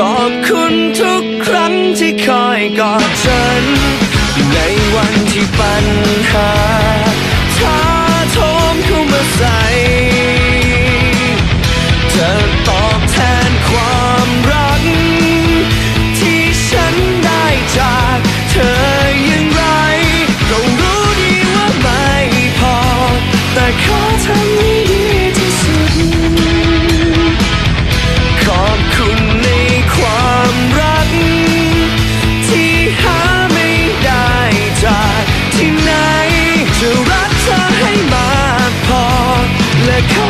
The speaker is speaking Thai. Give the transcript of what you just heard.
ขอบคุณทุกครั้งที่คอยกอดฉัน ในวันที่ปัญหาถ้าโทมเข้ามาใส่เธอตอบแทนความรัก ที่ฉันได้จากเธออย่างไรเรารู้ดีว่าไม่พอ แต่ขอเธอ come